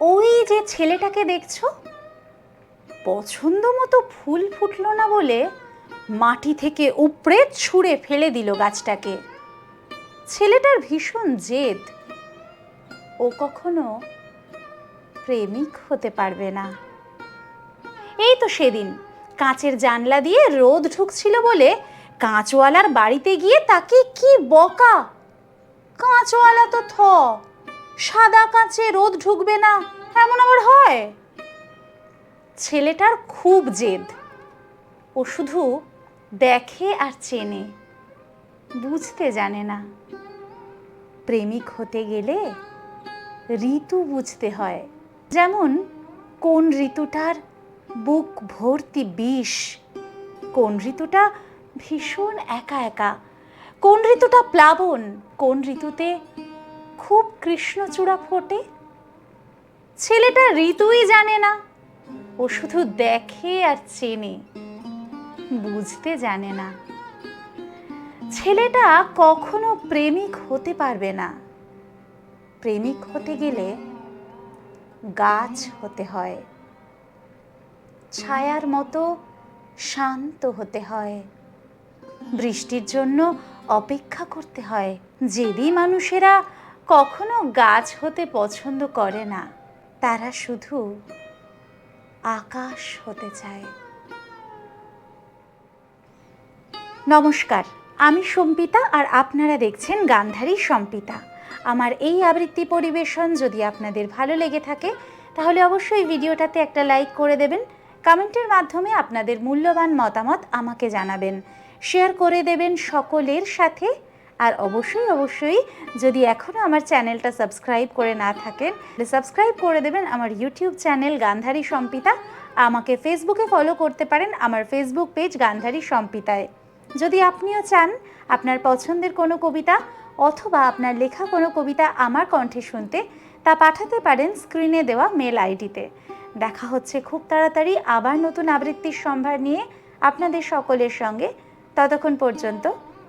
ওই যে ছেলেটাকে দেখছ? পছন্দ মতো ফুল ফুটলো না বলে মাটি থেকে উপড়ে ছুঁড়ে ফেলে দিল গাছটাকে। ছেলেটার ভীষণ জেদ। ও কখনো প্রেমিক হতে পারবে না। এই তো সেদিন কাঁচের জানলা দিয়ে রোদ ঢুকছিল বলে কাঁচওয়ালার বাড়িতে গিয়ে তাকে কি বকা? কাঁচওয়ালা তো থ। সাদা কাঁচে রোদ ঢুকবে না, এমন আবার হয়? ছেলেটার খুব জেদ। ও শুধু দেখে আর চেনে, বুঝতে জানে না। প্রেমিক হতে গেলে ঋতু বুঝতে হয়। যেমন, কোন ঋতুটার বুক ভর্তি বিষ, কোন ঋতুটা ভীষণ একা একা, কোন ঋতুটা প্লাবন, কোন ঋতুতে খুব কৃষ্ণচূড়া ফোটে। ছেলেটা ঋতুই জানে না। ও শুধু দেখে আর চেনে। বুঝতে জানে না। ছেলেটা কখনো প্রেমিক হতে পারবে না। প্রেমিক হতে গেলে গাছ হতে হয়। ছায়ার মতো শান্ত হতে হয়। বৃষ্টির জন্য অপেক্ষা করতে হয়। যেদি মানুষেরা কখনো গাছ হতে পছন্দ করে না। তারা শুধু আকাশ হতে চায়। নমস্কার, আমি সম্পিতা আর আপনারা দেখছেন গান্ধারী সম্পিতা। আমার এই আবৃত্তি পরিবেশন যদি আপনাদের ভালো লেগে থাকে, তাহলে অবশ্যই ভিডিওটাতে একটা লাইক করে দেবেন। কমেন্টের মাধ্যমে আপনাদের মূল্যবান মতামত আমাকে জানাবেন। শেয়ার করে দেবেন সকলের সাথে। আর অবশ্যই অবশ্যই যদি এখনও আমার চ্যানেলটা সাবস্ক্রাইব করে না থাকেন সাবস্ক্রাইব করে দেবেন আমার ইউটিউব চ্যানেল গান্ধারী সম্পিতা। আমাকে ফেসবুকে ফলো করতে পারেন আমার ফেসবুক পেজ গান্ধারী সম্পিতায়। যদি আপনিও চান আপনার পছন্দের কোনো কবিতা অথবা আপনার লেখা কোনো কবিতা আমার কণ্ঠে শুনতে, তা পাঠাতে পারেন স্ক্রিনে দেওয়া মেল আইডিতে। দেখা হচ্ছে খুব তাড়াতাড়ি আবার নতুন আবৃত্তির সম্ভার নিয়ে আপনাদের সকলের সঙ্গে। ততক্ষণ পর্যন্ত